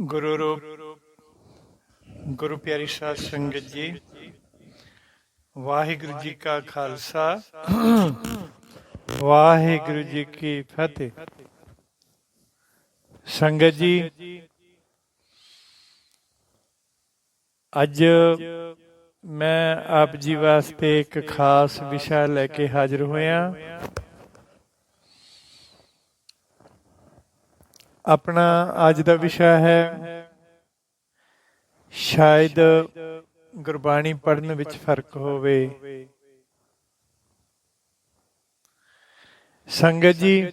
ਗੁਰੂ ਰੂਪ ਗੁਰੂ ਪਿਆਰੀ ਸਾਧ ਸੰਗਤ ਜੀ, ਵਾਹਿਗੁਰੂ ਜੀ ਕਾ ਖਾਲਸਾ, ਵਾਹਿਗੁਰੂ ਜੀ ਕੀ ਫਤਿਹ। ਸੰਗਤ ਜੀ, ਅੱਜ ਮੈਂ ਆਪ ਜੀ ਵਾਸਤੇ ਇੱਕ ਖਾਸ ਵਿਸ਼ਾ ਲੈ ਕੇ ਹਾਜ਼ਰ ਹੋਇਆ। ਆਪਣਾ ਅੱਜ ਦਾ ਵਿਸ਼ਾ ਹੈ ਸ਼ਾਇਦ ਗੁਰਬਾਣੀ ਪੜ੍ਹਨ ਵਿੱਚ ਫ਼ਰਕ ਹੋਵੇ। ਸੰਗਤ ਜੀ,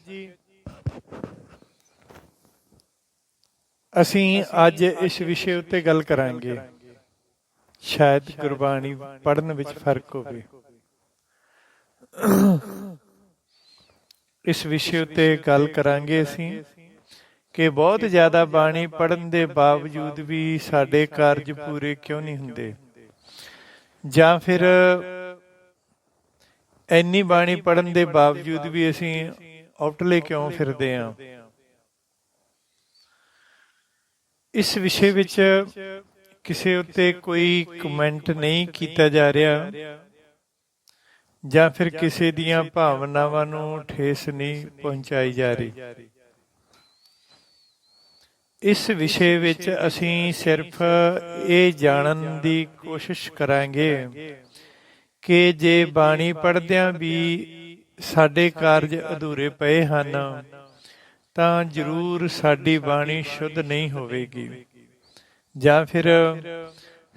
ਅਸੀਂ ਅੱਜ ਇਸ ਵਿਸ਼ੇ ਉੱਤੇ ਗੱਲ ਕਰਾਂਗੇ। ਸ਼ਾਇਦ ਗੁਰਬਾਣੀ ਪੜ੍ਹਨ ਵਿੱਚ ਫ਼ਰਕ ਹੋਵੇ। ਇਸ ਵਿਸ਼ੇ ਉੱਤੇ ਗੱਲ ਕਰਾਂਗੇ ਅਸੀਂ। ਕਿ ਬਹੁਤ ਜ਼ਿਆਦਾ ਬਾਣੀ ਪੜਨ ਦੇ ਬਾਵਜੂਦ ਵੀ ਸਾਡੇ ਕਾਰਜ ਪੂਰੇ ਕਿਉਂ ਨਹੀਂ ਹੁੰਦੇ? ਜਾਂ ਫਿਰ ਇੰਨੀ ਬਾਣੀ ਪੜਨ ਦੇ ਬਾਵਜੂਦ ਵੀ ਅਸੀਂ ਆਊਟਲੇ ਕਿਉਂ ਫਿਰਦੇ ਆਂ? ਇਸ ਵਿਸ਼ੇ ਵਿੱਚ ਕਿਸੇ ਉੱਤੇ ਕੋਈ ਕਮੈਂਟ ਨਹੀਂ ਕੀਤਾ ਜਾ ਰਿਹਾ, ਜਾਂ ਫਿਰ ਕਿਸੇ ਦੀਆਂ ਭਾਵਨਾਵਾਂ ਨੂੰ ਠੇਸ ਨਹੀਂ ਪਹੁੰਚਾਈ ਜਾ ਰਹੀ। ਇਸ ਵਿਸ਼ੇ ਵਿੱਚ ਅਸੀਂ ਸਿਰਫ ਇਹ ਜਾਣਨ ਦੀ ਕੋਸ਼ਿਸ਼ ਕਰਾਂਗੇ ਕਿ ਜੇ ਬਾਣੀ ਪੜ੍ਹਦਿਆਂ ਵੀ ਸਾਡੇ ਕਾਰਜ ਅਧੂਰੇ ਪਏ ਹਨ, ਤਾਂ ਜ਼ਰੂਰ ਸਾਡੀ ਬਾਣੀ ਸ਼ੁੱਧ ਨਹੀਂ ਹੋਵੇਗੀ। ਜਾਂ ਫਿਰ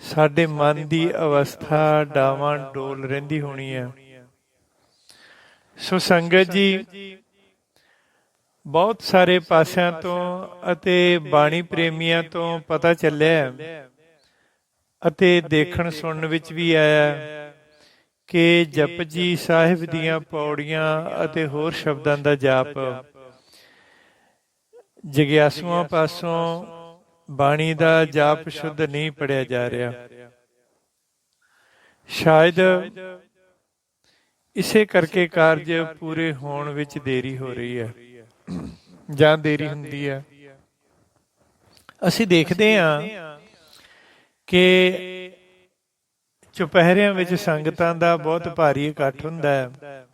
ਸਾਡੇ ਮਨ ਦੀ ਅਵਸਥਾ ਡਾਵਾਂ ਡੋਲ ਰਹਿੰਦੀ ਹੋਣੀ ਹੈ। ਸੋ ਸੰਗਤ ਜੀ ਬਹੁਤ ਸਾਰੇ ਪਾਸਿਆਂ ਤੋਂ ਅਤੇ ਬਾਣੀ ਪ੍ਰੇਮੀਆਂ ਤੋਂ ਪਤਾ ਚੱਲਿਆ ਅਤੇ ਦੇਖਣ ਸੁਣਨ ਵਿੱਚ ਵੀ ਆਇਆ ਕਿ ਜਪਜੀ ਸਾਹਿਬ ਦੀਆਂ ਪੌੜੀਆਂ ਅਤੇ ਹੋਰ ਸ਼ਬਦਾਂ ਦਾ ਜਾਪ ਜਗਿਆਸੂਆਂ ਪਾਸੋਂ ਬਾਣੀ ਦਾ ਜਾਪ ਸ਼ੁੱਧ ਨਹੀਂ ਪੜਿਆ ਜਾ ਰਿਹਾ। ਸ਼ਾਇਦ ਇਸੇ ਕਰਕੇ ਕਾਰਜ ਪੂਰੇ ਹੋਣ ਵਿੱਚ ਦੇਰੀ ਹੋ ਰਹੀ ਹੈ। ਜਾਂ ਦੇਰੀ ਹੁੰਦੀ ਹੈ। ਅਸੀਂ ਦੇਖਦੇ ਹਾਂ ਕਿ ਚੁਪਹਿਰਿਆਂ ਵਿੱਚ ਸੰਗਤਾਂ ਦਾ ਬਹੁਤ ਭਾਰੀ ਇਕੱਠ ਹੁੰਦਾ ਹੈ,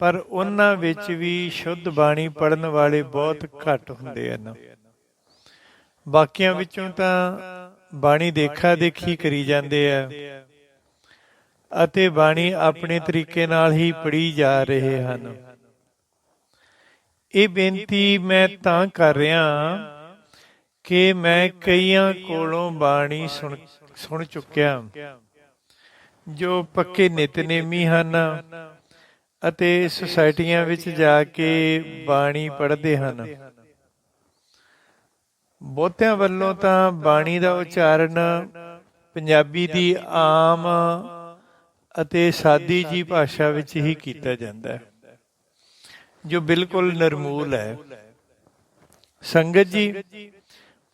ਪਰ ਉਹਨਾਂ ਵਿੱਚ ਵੀ ਸ਼ੁੱਧ ਬਾਣੀ ਪੜਨ ਵਾਲੇ ਬਹੁਤ ਘੱਟ ਹੁੰਦੇ ਹਨ। ਬਾਕੀਆਂ ਵਿੱਚੋਂ ਤਾਂ ਬਾਣੀ ਦੇਖਾ ਦੇਖੀ ਕਰੀ ਜਾਂਦੇ ਆ ਅਤੇ ਬਾਣੀ ਆਪਣੇ ਤਰੀਕੇ ਨਾਲ ਹੀ ਪੜੀ ਜਾ ਰਹੇ ਹਨ। ਇਹ ਬੇਨਤੀ ਮੈਂ ਤਾਂ ਕਰ ਰਿਹਾ ਕਿ ਮੈਂ ਕਈਆਂ ਕੋਲੋਂ ਬਾਣੀ ਸੁਣ ਸੁਣ ਚੁੱਕਿਆ। ਜੋ ਪੱਕੇ ਨਿਤਨੇਮੀ ਹਨ ਅਤੇ ਸੁਸਾਇਟੀਆਂ ਵਿੱਚ ਜਾ ਕੇ ਬਾਣੀ ਪੜ੍ਹਦੇ ਹਨ। ਬਹੁਤਿਆਂ ਵੱਲੋਂ ਤਾਂ ਬਾਣੀ ਦਾ ਉਚਾਰਨ ਪੰਜਾਬੀ ਦੀ ਆਮ ਅਤੇ ਸਾਦੀ ਜੀ ਭਾਸ਼ਾ ਵਿੱਚ ਹੀ ਕੀਤਾ ਜਾਂਦਾ ਹੈ। ਜੋ ਬਿਲਕੁਲ ਨਰਮੂਲ ਹੈ। ਸੰਗਤ ਜੀ,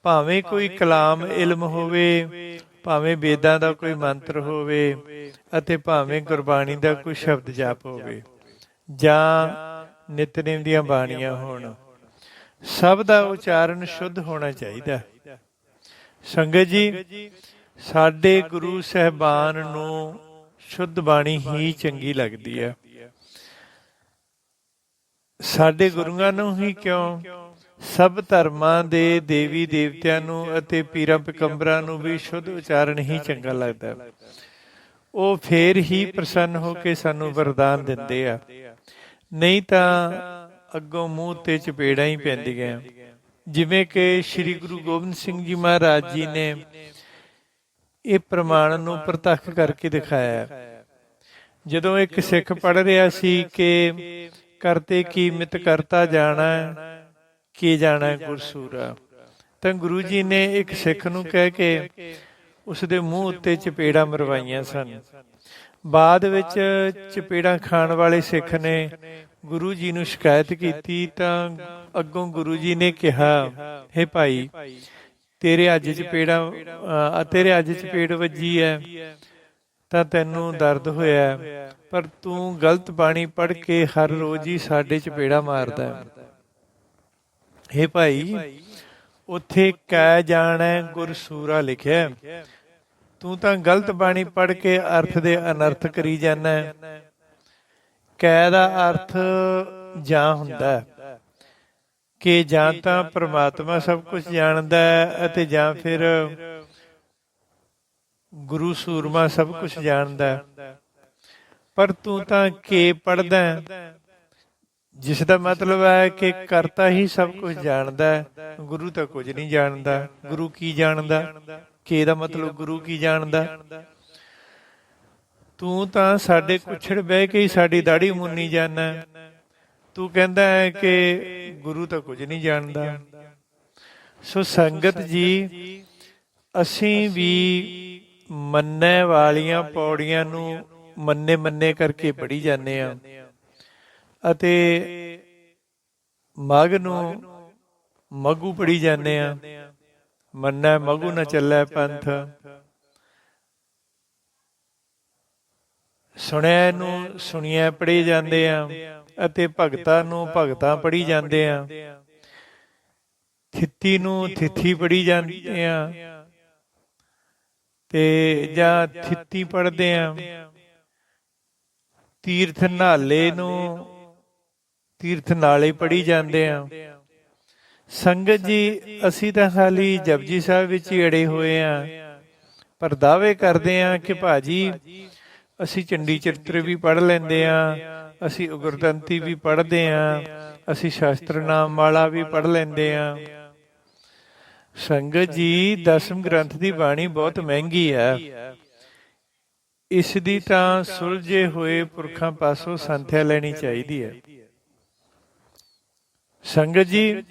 ਭਾਵੇਂ ਕੋਈ ਕਲਾਮ ਇਲਮ ਹੋਵੇ, ਭਾਵੇਂ ਵੇਦਾਂ ਦਾ ਕੋਈ ਮੰਤਰ ਹੋਵੇ ਅਤੇ ਭਾਵੇਂ ਗੁਰਬਾਣੀ ਦਾ ਕੋਈ ਸ਼ਬਦ ਜਾਪ ਹੋਵੇ, ਜਾਂ ਨਿਤਨੇਮ ਦੀਆਂ ਬਾਣੀਆਂ ਹੋਣ, ਸਭ ਦਾ ਉਚਾਰਨ ਸ਼ੁੱਧ ਹੋਣਾ ਚਾਹੀਦਾ। ਸੰਗਤ ਜੀ, ਸਾਡੇ ਗੁਰੂ ਸਹਿਬਾਨ ਨੂੰ ਸ਼ੁੱਧ ਬਾਣੀ ਹੀ ਚੰਗੀ ਲੱਗਦੀ ਹੈ। ਸਾਡੇ ਗੁਰੂਆਂ ਨੂੰ ਹੀ ਕਿਉਂ? ਸਭ ਧਰਮਾਂ ਦੇ ਦੇਵੀ ਦੇਵਤਿਆਂ ਨੂੰ ਅਤੇ ਪੀਰਾਂ ਪਕੰਬਰਾਂ ਨੂੰ ਵੀ ਸ਼ੁੱਧ ਉਚਾਰਨ ਹੀ ਚੰਗਾ ਲੱਗਦਾ। ਉਹ ਫੇਰ ਹੀ ਪ੍ਰਸੰਨ ਹੋ ਕੇ ਸਾਨੂੰ ਵਰਦਾਨ ਦਿੰਦੇ ਆ। ਨਹੀਂ ਤਾਂ ਅੱਗੋਂ ਮੂੰਹ ਤੇ ਚਪੇੜਾਂ ਹੀ ਪੈਂਦੀਆਂ। ਜਿਵੇਂ ਕਿ ਸ੍ਰੀ ਗੁਰੂ ਗੋਬਿੰਦ ਸਿੰਘ ਜੀ ਮਹਾਰਾਜ ਜੀ ਨੇ ਇਹ ਪ੍ਰਮਾਣ ਨੂੰ ਪ੍ਰਤੱਖ ਕਰਕੇ ਦਿਖਾਇਆ। ਜਦੋਂ ਇੱਕ ਸਿੱਖ ਪੜ ਰਿਹਾ ਸੀ ਕਿ ਕਰਤੇ ਕੀ ਕਰਤਾ ਜਾਣਾ ਕੀ ਜਾਣਾ ਗੁਰਸੂਰਾ। ਤਾਂ ਗੁਰੂ ਜੀ ਨੇ ਇੱਕ ਸਿੱਖ ਨੂੰ ਕਹਿ ਕੇ ਉਸ ਦੇ ਮੂੰਹ ਉੱਤੇ ਚਪੇੜਾਂ ਮਰਵਾਈਆਂ ਸਨ। ਬਾਅਦ ਵਿੱਚ ਚਪੇੜਾਂ ਖਾਣ ਵਾਲੇ ਸਿੱਖ ਨੇ ਗੁਰੂ ਜੀ ਨੂੰ ਸ਼ਿਕਾਇਤ ਕੀਤੀ ਤਾਂ ਅੱਗੋਂ ਗੁਰੂ ਜੀ ਨੇ ਕਿਹਾ, ਹੈ ਭਾਈ, ਤੇਰੇ ਅੱਜ ਚਪੇੜਾਂ ਤੇਰੇ ਅੱਜ ਚਪੇੜ ਵੱਜੀ ਹੈ। ਤਾਂ ਤੈਨੂੰ ਦਰਦ ਹੋਇਆ ਪਰ ਤੂੰ ਗਲਤ ਬਾਣੀ ਪੜ੍ਹ ਕੇ ਹਰ ਰੋਜ਼ ਹੀ ਸਾਡੇ ਚਪੇੜਾ ਮਾਰਦਾ ਹੈ। ਹੇ ਭਾਈ, ਉੱਥੇ ਕੈ ਜਾਣੈ ਗੁਰ ਲਿਖਿਆ ਤੂੰ ਤਾਂ ਗਲਤ ਬਾਣੀ ਪੜ੍ਹ ਕੇ ਅਰਥ ਦੇ ਅਨਰਥ ਕਰੀ ਜਾਂਦਾ ਹੈ। ਕੈ ਦਾ ਅਰਥ ਜਾਂ ਹੁੰਦਾ ਹੈ? ਕਿ ਜਾਂ ਤਾਂ ਪ੍ਰਮਾਤਮਾ ਸਭ ਕੁਝ ਜਾਣਦਾ ਹੈ ਅਤੇ ਜਾਂ ਫਿਰ ਗੁਰੂ ਸੂਰਮਾ ਸਭ ਕੁਝ ਜਾਣਦਾ ਪਰ ਤੂੰ ਤਾਂ ਕੇ ਪੜਦਾ ਜਿਸ ਦਾ ਮਤਲਬ ਹੈ ਕਿ ਕਰਤਾ ਹੀ ਸਭ ਕੁਝ ਜਾਣਦਾ ਗੁਰੂ ਤਾਂ ਕੁਝ ਨਹੀਂ ਜਾਣਦਾ। ਗੁਰੂ ਕੀ ਜਾਣਦਾ? ਕੇ ਦਾ ਮਤਲਬ ਗੁਰੂ ਕੀ ਜਾਣਦਾ? ਤੂੰ ਤਾਂ ਸਾਡੇ ਕੁਛੜ ਬਹਿ ਕੇ ਹੀ ਸਾਡੀ ਦਾੜੀ ਮੁੰਨੀ ਜਾਣਾ ਤੂੰ ਕਹਿੰਦਾ ਹੈ ਕਿ ਗੁਰੂ ਤਾਂ ਕੁਝ ਨਹੀਂ ਜਾਣਦਾ। ਸੋ ਸੰਗਤ ਜੀ, ਅਸੀਂ ਵੀ ਮੰਨੇ ਵਾਲੀਆਂ ਪੌੜੀਆਂ ਨੂੰ ਮੰਨੇ ਮੰਨੇ ਕਰਕੇ ਪੜੀ ਜਾਂਦੇ ਆ ਅਤੇ ਮਗ ਨੂੰ ਮਗੂ ਪੜੀ ਜਾਂਦੇ ਆ ਮੰਨੈ ਮਗੂ ਨਾ ਚੱਲੈ ਪੰਥ। ਸੁਣਿਆ ਨੂੰ ਸੁਣਿਆ ਪੜੀ ਜਾਂਦੇ ਆ ਅਤੇ ਭਗਤਾਂ ਨੂੰ ਭਗਤਾਂ ਪੜੀ ਜਾਂਦੇ ਆ ਥਿੱਤੀ ਨੂੰ ਥਿੱਥੀ ਪੜੀ ਜਾਂਦੇ ਆ ਤੇ ਜਾਂ ਥਿੱਤੀ ਪੜਦੇ ਆ। ਤੀਰਥ ਨਾਲੇ ਨੂੰ ਤੀਰਥ ਨਾਲੇ ਪੜੀ ਜਾਂਦੇ ਆ। ਸੰਗਤ ਜੀ, ਅਸੀਂ ਤਾਂ ਖਾਲੀ ਜਪਜੀ ਸਾਹਿਬ ਵਿੱਚ ਹੀ ਅੜੇ ਹੋਏ ਆ। ਪਰ ਦਾਅਵੇ ਕਰਦੇ ਆ ਕਿ ਭਾਜੀ, ਅਸੀਂ ਚੰਡੀ ਚਰਿੱਤਰ ਵੀ ਪੜ ਲੈਂਦੇ ਆ, ਅਸੀਂ ਉਗਰਦੰਤੀ ਵੀ ਪੜ੍ਹਦੇ ਆ, ਅਸੀਂ ਸ਼ਾਸਤਰ ਨਾਮ ਵਾਲਾ ਵੀ ਪੜ ਲੈਂਦੇ ਆ। ਸੰਗਤ ਜੀ ਦਸਮ ਗ੍ਰੰਥ ਦੀ ਬਾਣੀ ਬਹੁਤ ਮਹਿੰਗੀ ਹੈ। ਇਸ ਦੀ ਤਾਂ ਸੁਲਝੇ ਹੋਏ ਪੁਰਖਾਂ ਪਾਸੋਂ ਸੰਥਿਆ ਲੈਣੀ ਚਾਹੀਦੀ ਹੈ। ਸੰਗਤ ਜੀ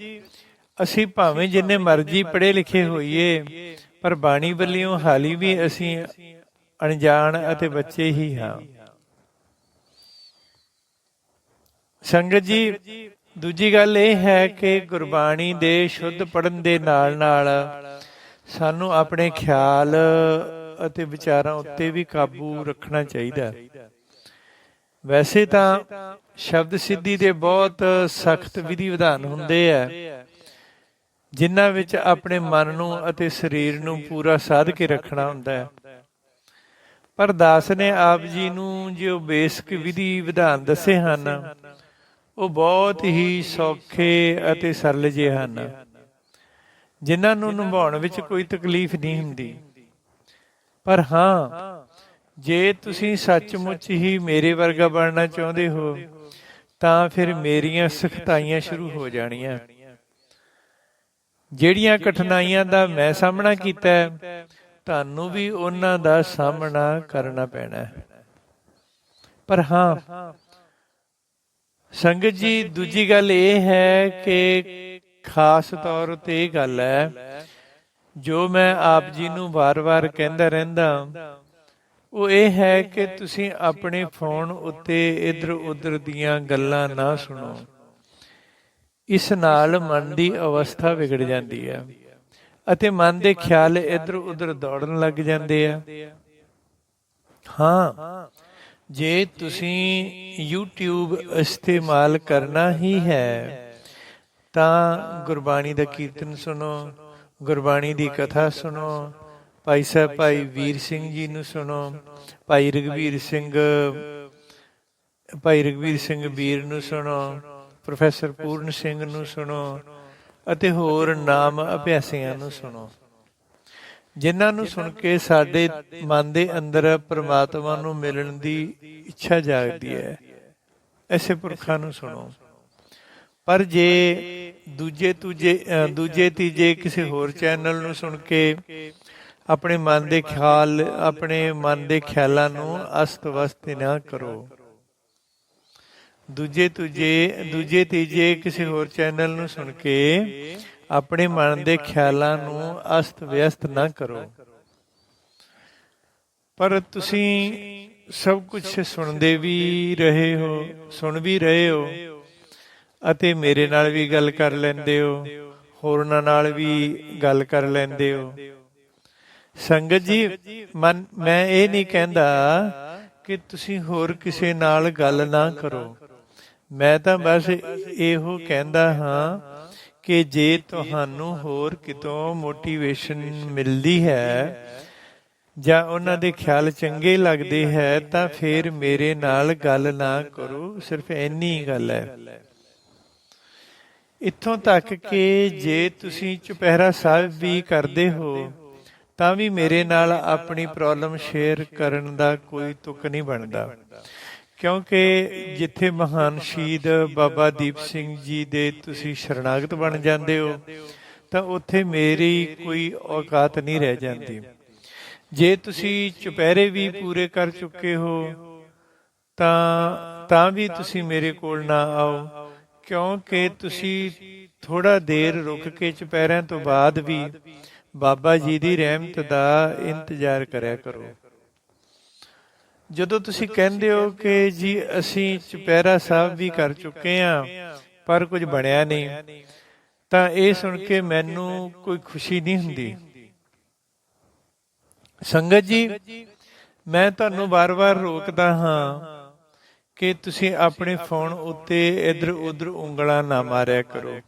ਅਸੀਂ ਭਾਵੇਂ ਜਿੰਨੇ ਮਰਜ਼ੀ ਪੜ੍ਹੇ ਲਿਖੇ ਹੋਈਏ ਪਰ ਬਾਣੀ ਵੱਲੋਂ ਹਾਲੀ ਵੀ ਅਸੀਂ ਅਣਜਾਣ ਅਤੇ ਬੱਚੇ ਹੀ ਹਾਂ ਸੰਗਤ ਜੀ ਦੂਜੀ ਗੱਲ ਇਹ ਹੈ ਕਿ ਗੁਰਬਾਣੀ ਦੇ ਸ਼ੁੱਧ ਪੜਨ ਦੇ ਨਾਲ ਨਾਲ ਸਾਨੂੰ ਆਪਣੇ ਖਿਆਲ ਅਤੇ ਵਿਚਾਰਾਂ ਉੱਤੇ ਵੀ ਕਾਬੂ ਰੱਖਣਾ ਚਾਹੀਦਾ ਵੈਸੇ ਤਾਂ ਸ਼ਬਦ ਸਿੱਧੀ ਦੇ ਬਹੁਤ ਸਖਤ ਵਿਧੀ ਵਿਧਾਨ ਹੁੰਦੇ ਆ, ਜਿਨ੍ਹਾਂ ਵਿੱਚ ਆਪਣੇ ਮਨ ਨੂੰ ਅਤੇ ਸਰੀਰ ਨੂੰ ਪੂਰਾ ਸਾਧ ਕੇ ਰੱਖਣਾ ਹੁੰਦਾ ਹੈ। ਪਰ ਦਾਸ ਨੇ ਆਪ ਜੀ ਨੂੰ ਜੋ ਬੇਸਿਕ ਵਿਧੀ ਵਿਧਾਨ ਦੱਸੇ ਹਨ ਉਹ ਬਹੁਤ ਹੀ ਸੌਖੇ ਅਤੇ ਸਰਲ ਜਿਹੇ ਹਨ। ਜਿਨ੍ਹਾਂ ਨੂੰ ਨਿਭਾਉਣ ਵਿੱਚ ਕੋਈ ਤਕਲੀਫ ਨਹੀਂ ਹੁੰਦੀ। ਪਰ ਹਾਂ, ਜੇ ਤੁਸੀਂ ਸੱਚਮੁੱਚ ਹੀ ਮੇਰੇ ਵਰਗਾ ਬਣਨਾ ਚਾਹੁੰਦੇ ਹੋ, ਤਾਂ ਫਿਰ ਮੇਰੀਆਂ ਸਖਤਾਈਆਂ ਸ਼ੁਰੂ ਹੋ ਜਾਣੀਆਂ। ਜਿਹੜੀਆਂ ਕਠਿਨਾਈਆਂ ਦਾ ਮੈਂ ਸਾਹਮਣਾ ਕੀਤਾ ਤੁਹਾਨੂੰ ਵੀ ਉਹਨਾਂ ਦਾ ਸਾਹਮਣਾ ਕਰਨਾ ਪੈਣਾ ਪਰ ਹਾਂ ਸੰਗਤ ਜੀ ਦੂਜੀ ਗੱਲ ਇਹ ਹੈ ਕਿ ਖਾਸ ਤੌਰ ਤੇ ਇਹ ਗੱਲ ਹੈ ਜੋ ਮੈਂ ਆਪ ਜੀ ਨੂੰ ਵਾਰ-ਵਾਰ ਕਹਿੰਦਾ ਰਹਿੰਦਾ ਉਹ ਇਹ ਹੈ ਕਿ ਤੁਸੀਂ ਆਪਣੇ ਫੋਨ ਉੱਤੇ ਇਧਰ ਉਧਰ ਦੀਆਂ ਗੱਲਾਂ ਨਾ ਸੁਣੋ। ਇਸ ਨਾਲ ਮਨ ਦੀ ਅਵਸਥਾ ਵਿਗੜ ਜਾਂਦੀ ਹੈ ਅਤੇ ਮਨ ਦੇ ਖਿਆਲ ਇਧਰ ਉਧਰ ਦੌੜਨ ਲੱਗ ਜਾਂਦੇ ਆ। ਹਾਂ ਜੇ ਤੁਸੀਂ YouTube ਇਸਤੇਮਾਲ ਕਰਨਾ ਹੀ ਹੈ, ਤਾਂ ਗੁਰਬਾਣੀ ਦਾ ਕੀਰਤਨ ਸੁਣੋ, ਗੁਰਬਾਣੀ ਦੀ ਕਥਾ ਸੁਣੋ, ਭਾਈ ਸਾਹਿਬ, ਭਾਈ ਵੀਰ ਸਿੰਘ ਜੀ ਨੂੰ ਸੁਣੋ, ਭਾਈ ਰਗਵੀਰ ਸਿੰਘ, ਭਾਈ ਰਗਵੀਰ ਸਿੰਘ ਵੀਰ ਨੂੰ ਸੁਣੋ, ਪ੍ਰੋਫੈਸਰ ਪੂਰਨ ਸਿੰਘ ਨੂੰ ਸੁਣੋ, ਅਤੇ ਹੋਰ ਨਾਮ ਅਭਿਆਸੀਆਂ ਨੂੰ ਸੁਣੋ। ਜਿਨ੍ਹਾਂ ਨੂੰ ਸੁਣ ਕੇ ਸਾਡੇ ਮਨ ਦੇ ਅੰਦਰ ਪ੍ਰਮਾਤਮਾ ਨੂੰ ਮਿਲਣ ਦੀ ਇੱਛਾ ਜਾਗਦੀ ਹੈ। ਐਸੇ ਪੁਰਖਾਂ ਨੂੰ ਸੁਣੋ। ਪਰ ਜੇ ਦੂਜੇ ਤੂਜੇ ਦੂਜੇ ਤੀਜੇ ਕਿਸੇ ਹੋਰ ਚੈਨਲ ਨੂੰ ਸੁਣ ਕੇ ਆਪਣੇ ਮਨ ਦੇ ਖਿਆਲ, ਆਪਣੇ ਮਨ ਦੇ ਖਿਆਲਾਂ ਨੂੰ ਅਸਤ-ਵਸਤ ਨਾ ਕਰੋ। ਦੂਜੇ ਤੂਜੇ, ਦੂਜੇ ਤੀਜੇ ਕਿਸੇ ਹੋਰ ਚੈਨਲ ਨੂੰ ਸੁਣ ਕੇ ਆਪਣੇ ਮਨ ਦੇ ਖਿਆਲਾਂ ਨੂੰ ਅਸਤ ਵਿਅਸਤ ਨਾ ਕਰੋ। ਪਰ ਤੁਸੀਂ ਸਭ ਕੁਝ ਸੁਣਦੇ ਵੀ ਰਹੇ ਹੋ, ਸੁਣ ਵੀ ਰਹੇ ਹੋ ਅਤੇ ਮੇਰੇ ਨਾਲ ਵੀ ਗੱਲ ਕਰ ਲੈਂਦੇ ਹੋ, ਹੋਰਨਾਂ ਨਾਲ ਵੀ ਗੱਲ ਕਰ ਲੈਂਦੇ ਹੋ। ਸੰਗਤ ਜੀ, ਮਨ, ਮੈਂ ਇਹ ਨਹੀਂ ਕਹਿੰਦਾ ਕਿ ਤੁਸੀਂ ਹੋਰ ਕਿਸੇ ਨਾਲ ਗੱਲ ਨਾ ਕਰੋ। ਮੈਂ ਤਾਂ ਬਸ ਇਹੋ ਕਹਿੰਦਾ ਹਾਂ ਕਿ ਜੇ ਤੁਹਾਨੂੰ ਹੋਰ ਕਿਤੋਂ ਮੋਟੀਵੇਸ਼ਨ ਮਿਲਦੀ ਹੈ ਜਾਂ ਉਹਨਾਂ ਦੇ ਖਿਆਲ ਚੰਗੇ ਲੱਗਦੇ ਹੈ, ਤਾਂ ਫਿਰ ਮੇਰੇ ਨਾਲ ਗੱਲ ਨਾ ਕਰੋ, ਸਿਰਫ ਇੰਨੀ ਗੱਲ ਹੈ। ਇੱਥੋਂ ਤੱਕ ਕਿ ਜੇ ਤੁਸੀਂ ਚੁਪਹਿਰਾ ਸਾਹਿਬ ਵੀ ਕਰਦੇ ਹੋ, ਤਾਂ ਵੀ ਮੇਰੇ ਨਾਲ ਆਪਣੀ ਪ੍ਰੋਬਲਮ ਸ਼ੇਅਰ ਕਰਨ ਦਾ ਕੋਈ ਤੁਕ ਨਹੀਂ ਬਣਦਾ। ਕਿਉਂਕਿ ਜਿੱਥੇ ਮਹਾਨ ਸ਼ਹੀਦ ਬਾਬਾ ਦੀਪ ਸਿੰਘ ਜੀ ਦੇ ਤੁਸੀਂ ਸ਼ਰਨਾਗਤ ਬਣ ਜਾਂਦੇ ਹੋ, ਤਾਂ ਉੱਥੇ ਮੇਰੀ ਕੋਈ ਔਕਾਤ ਨਹੀਂ ਰਹਿ ਜਾਂਦੀ। ਜੇ ਤੁਸੀਂ ਚੁਪਹਿਰੇ ਵੀ ਪੂਰੇ ਕਰ ਚੁੱਕੇ ਹੋ, ਤਾਂ ਤਾਂ ਵੀ ਤੁਸੀਂ ਮੇਰੇ ਕੋਲ ਨਾ ਆਓ, ਕਿਉਂਕਿ ਤੁਸੀਂ ਥੋੜਾ ਦੇਰ ਰੁਕ ਕੇ ਚੁਪਹਿਰਿਆਂ ਤੋਂ ਬਾਅਦ ਵੀ ਬਾਬਾ ਜੀ ਦੀ ਰਹਿਮਤ ਦਾ ਇੰਤਜ਼ਾਰ ਕਰਿਆ ਕਰੋ। ਜਦੋਂ ਤੁਸੀਂ ਕਹਿੰਦੇ ਹੋ ਕਿ ਜੀ ਅਸੀਂ ਚੁਪਹਿਰਾ ਸਾਹਿਬ ਵੀ ਕਰ ਚੁੱਕੇ ਹਾਂ, ਪਰ ਕੁਝ ਬਣਿਆ ਨਹੀਂ, ਤਾਂ ਇਹ ਸੁਣ ਕੇ ਮੈਨੂੰ ਕੋਈ ਖੁਸ਼ੀ ਨਹੀਂ ਹੁੰਦੀ। ਸੰਗਤ ਜੀ, ਮੈਂ ਤੁਹਾਨੂੰ ਵਾਰ-ਵਾਰ ਰੋਕਦਾ ਹਾਂ ਕਿ ਤੁਸੀਂ ਆਪਣੇ ਫੋਨ ਉੱਤੇ ਇਧਰ ਉਧਰ ਉਂਗਲਾਂ ਨਾ ਮਾਰਿਆ ਕਰੋ।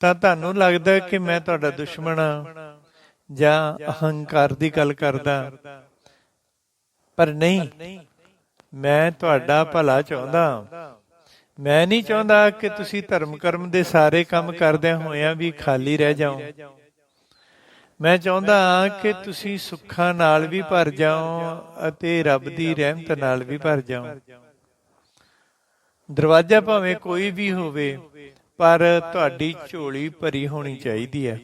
ਤਾਂ ਤੁਹਾਨੂੰ ਲੱਗਦਾ ਕਿ ਮੈਂ ਤੁਹਾਡਾ ਦੁਸ਼ਮਣ ਆ ਜਾਂ ਅਹੰਕਾਰ ਦੀ ਗੱਲ ਕਰਦਾ। ਪਰ ਨਹੀਂ, ਮੈਂ ਤੁਹਾਡਾ ਭਲਾ ਚਾਹੁੰਦਾ ਮੈਂ ਨਹੀਂ ਚਾਹੁੰਦਾ ਕਿ ਤੁਸੀਂ ਧਰਮ ਕਰਮ ਦੇ ਸਾਰੇ ਕੰਮ ਕਰਦਿਆਂ ਹੋਇਆਂ ਵੀ ਖਾਲੀ ਰਹਿ ਜਾਓ। ਮੈਂ ਚਾਹੁੰਦਾ ਹਾਂ ਕਿ ਤੁਸੀਂ ਸੁੱਖਾਂ ਨਾਲ ਵੀ ਭਰ ਜਾਓ ਅਤੇ ਰੱਬ ਦੀ ਰਹਿਮਤ ਨਾਲ ਵੀ ਭਰ ਜਾਓ। ਦਰਵਾਜ਼ਾ ਭਾਵੇਂ ਕੋਈ ਵੀ ਹੋਵੇ, ਪਰ ਤੁਹਾਡੀ ਝੋਲੀ ਭਰੀ ਹੋਣੀ ਚਾਹੀਦੀ ਹੈ।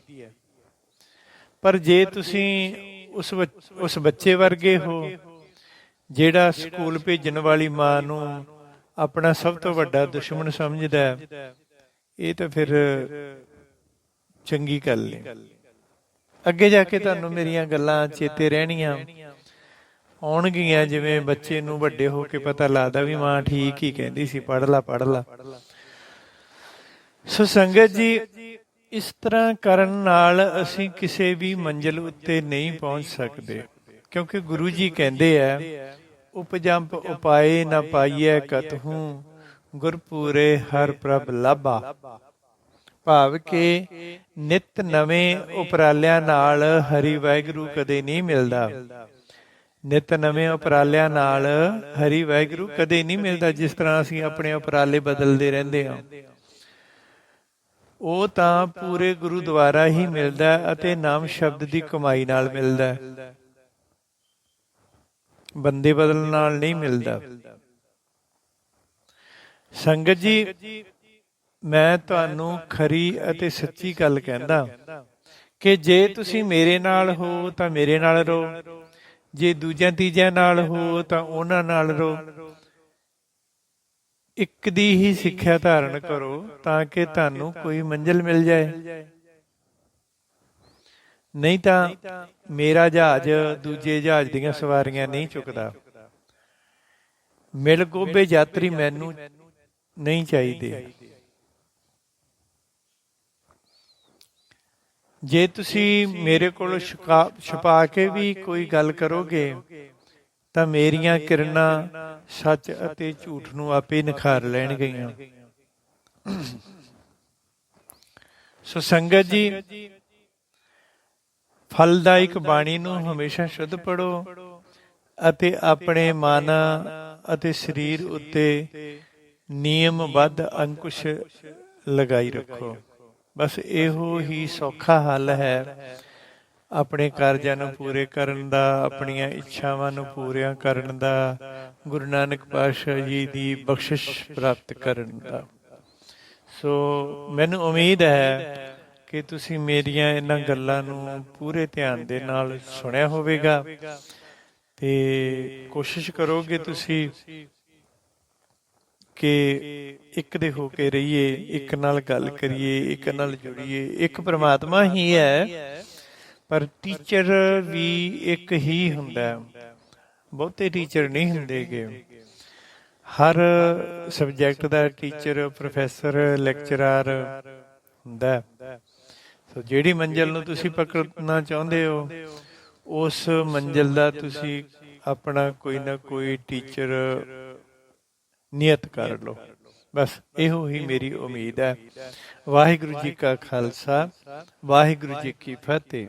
ਪਰ ਜੇ ਤੁਸੀਂ ਉਸ ਉਸ ਬੱਚੇ ਵਰਗੇ ਹੋ ਜਿਹੜਾ ਸਕੂਲ ਭੇਜਣ ਵਾਲੀ ਮਾਂ ਨੂੰ ਆਪਣਾ ਸਭ ਤੋਂ ਵੱਡਾ ਦੁਸ਼ਮਣ ਸਮਝਦਾ ਹੈ, ਇਹ ਤਾਂ ਫਿਰ ਚੰਗੀ ਗੱਲ ਨਹੀਂ ਅੱਗੇ ਜਾ ਕੇ ਤੁਹਾਨੂੰ ਮੇਰੀਆਂ ਗੱਲਾਂ ਚੇਤੇ ਰਹਿਣੀਆਂ। ਆਉਣਗੀਆਂ ਜਿਵੇਂ ਬੱਚੇ ਨੂੰ ਵੱਡੇ ਹੋ ਕੇ ਪਤਾ ਲੱਗਦਾ ਵੀ ਮਾਂ ਠੀਕ ਹੀ ਕਹਿੰਦੀ ਸੀ ਪੜ ਲਾ ਪੜ ਲਾ। ਸੋ ਸੰਗਤ ਜੀ, ਇਸ ਤਰ੍ਹਾਂ ਕਰਨ ਨਾਲ ਅਸੀਂ ਕਿਸੇ ਵੀ ਮੰਜ਼ਿਲ ਉੱਤੇ ਨਹੀਂ ਪਹੁੰਚ ਸਕਦੇ। ਕਿਉਂਕਿ ਗੁਰੂ ਜੀ ਕਹਿੰਦੇ ਆ, ਉਪਜੰਪ ਉਪਾਏ ਨਾ ਪਾਈਐ ਕਤਹੂ ਗੁਰਪੂਰੇ ਹਰ ਪ੍ਰਭ ਲਾਭਾ। ਭਾਵ ਕਿ ਨਿਤ ਨਵੇਂ ਉਪਰਾਲਿਆਂ ਨਾਲ ਹਰੀ ਵਾਹਿਗੁਰੂ ਕਦੇ ਨਹੀਂ ਮਿਲਦਾ। ਨਿਤ ਨਵੇਂ ਉਪਰਾਲਿਆਂ ਨਾਲ ਹਰੀ ਵਾਹਿਗੁਰੂ ਕਦੇ ਨਹੀਂ ਮਿਲਦਾ, ਜਿਸ ਤਰ੍ਹਾਂ ਅਸੀਂ ਆਪਣੇ ਉਪਰਾਲੇ ਬਦਲਦੇ ਰਹਿੰਦੇ ਹਾਂ। ਉਹ ਤਾਂ ਪੂਰੇ ਗੁਰੂ ਦੁਆਰਾ ਹੀ ਮਿਲਦਾ ਅਤੇ ਨਾਮ ਸ਼ਬਦ ਦੀ ਕਮਾਈ ਨਾਲ ਮਿਲਦਾ। ਬੰਦੇ ਬਦਲਣ ਨਾਲ ਨਹੀਂ ਮਿਲਦਾ। ਸੰਗਤ ਜੀ, ਮੈਂ ਤੁਹਾਨੂੰ ਖਰੀ ਅਤੇ ਸੱਚੀ ਗੱਲ ਕਹਿੰਦਾ ਕਿ ਜੇ ਤੁਸੀਂ ਮੇਰੇ ਨਾਲ ਹੋ ਤਾਂ ਮੇਰੇ ਨਾਲ ਰਹੋ। ਜੇ ਦੂਜਿਆਂ ਤੀਜਿਆਂ ਨਾਲ ਹੋ ਤਾਂ ਉਹਨਾਂ ਨਾਲ ਰਹੋ। ਇੱਕ ਦੀ ਹੀ ਸਿੱਖਿਆ ਧਾਰਨ ਕਰੋ ਤਾਂ ਕਿ ਤੁਹਾਨੂੰ ਕੋਈ ਮੰਜ਼ਿਲ ਮਿਲ ਜਾਏ। ਨਹੀਂ ਤਾਂ ਮੇਰਾ ਜਹਾਜ਼ ਦੂਜੇ ਜਹਾਜ਼ ਦੀਆਂ ਸਵਾਰੀਆਂ ਨਹੀਂ ਚੁੱਕਦਾ। ਮਿਲ ਗੋਬੇ ਯਾਤਰੀ ਮੈਨੂੰ ਨਹੀਂ ਚਾਹੀਦੇ। ਜੇ ਤੁਸੀਂ ਮੇਰੇ ਕੋਲ ਛੁਪਾ ਕੇ ਵੀ ਕੋਈ ਗੱਲ ਕਰੋਗੇ, ਤਾਂ ਮੇਰੀਆਂ ਕਿਰਨਾਂ ਸੱਚ ਅਤੇ ਝੂਠ ਨੂੰ ਆਪੇ ਨਿਖਾਰ ਲੈਣਗੀਆਂ। ਸੋ ਸੰਗਤ ਜੀ ਫਲਦਾਇਕ ਬਾਣੀ ਨੂੰ ਹਮੇਸ਼ਾ ਸ਼ੁੱਧ ਪੜੋ ਅਤੇ ਆਪਣੇ ਮਨ ਅਤੇ ਸਰੀਰ ਉੱਤੇ ਨਿਯਮਬੱਧ ਅੰਕੁਸ਼ ਲਗਾਈ ਰੱਖੋ। ਬਸ ਇਹੋ ਹੀ ਸੌਖਾ ਹੱਲ ਹੈ ਆਪਣੇ ਕਾਰਜਾਂ ਨੂੰ ਪੂਰੇ ਕਰਨ ਦਾ, ਆਪਣੀਆਂ ਇੱਛਾਵਾਂ ਨੂੰ ਪੂਰੀਆਂ ਕਰਨ ਦਾ, ਗੁਰੂ ਨਾਨਕ ਪਾਤਸ਼ਾਹ ਜੀ ਦੀ ਬਖਸ਼ਿਸ਼ ਪ੍ਰਾਪਤ ਕਰਨ ਦਾ। ਸੋ ਮੈਨੂੰ ਉਮੀਦ ਹੈ ਕਿ ਤੁਸੀਂ ਮੇਰੀਆਂ ਇਹਨਾਂ ਗੱਲਾਂ ਨੂੰ ਪੂਰੇ ਧਿਆਨ ਦੇ ਨਾਲ ਸੁਣਿਆ ਹੋਵੇਗਾ। ਤੇ ਕੋਸ਼ਿਸ਼ ਕਰੋਗੇ ਤੁਸੀਂ ਕਿ ਇੱਕ ਦੇ ਹੋ ਕੇ ਰਹੀਏ, ਇੱਕ ਨਾਲ ਗੱਲ ਕਰੀਏ, ਇੱਕ ਨਾਲ ਜੁੜੀਏ। ਇੱਕ ਪ੍ਰਮਾਤਮਾ ਹੀ ਹੈ, ਪਰ ਟੀਚਰ ਵੀ ਇੱਕ ਹੀ ਹੁੰਦਾ ਬਹੁਤੇ ਟੀਚਰ ਨਹੀਂ ਹੁੰਦੇਗੇ ਹਰ ਸਬਜੈਕਟ ਦਾ ਟੀਚਰ, ਪ੍ਰੋਫੈਸਰ, ਲੈਕਚਰਰ ਹੁੰਦਾ ਸੋ ਜਿਹੜੀ ਮੰਜ਼ਿਲ ਨੂੰ ਤੁਸੀਂ ਪਕੜਨਾ ਚਾਹੁੰਦੇ ਹੋ, ਉਸ ਮੰਜ਼ਿਲ ਦਾ ਤੁਸੀਂ ਆਪਣਾ ਕੋਈ ਨਾ ਕੋਈ ਟੀਚਰ ਨਿਯਤ ਕਰ ਲਓ। ਬਸ ਇਹੋ ਹੀ ਮੇਰੀ ਉਮੀਦ ਹੈ। ਵਾਹਿਗੁਰੂ ਜੀ ਕਾ ਖਾਲਸਾ, ਵਾਹਿਗੁਰੂ ਜੀ ਕੀ ਫਤਿਹ।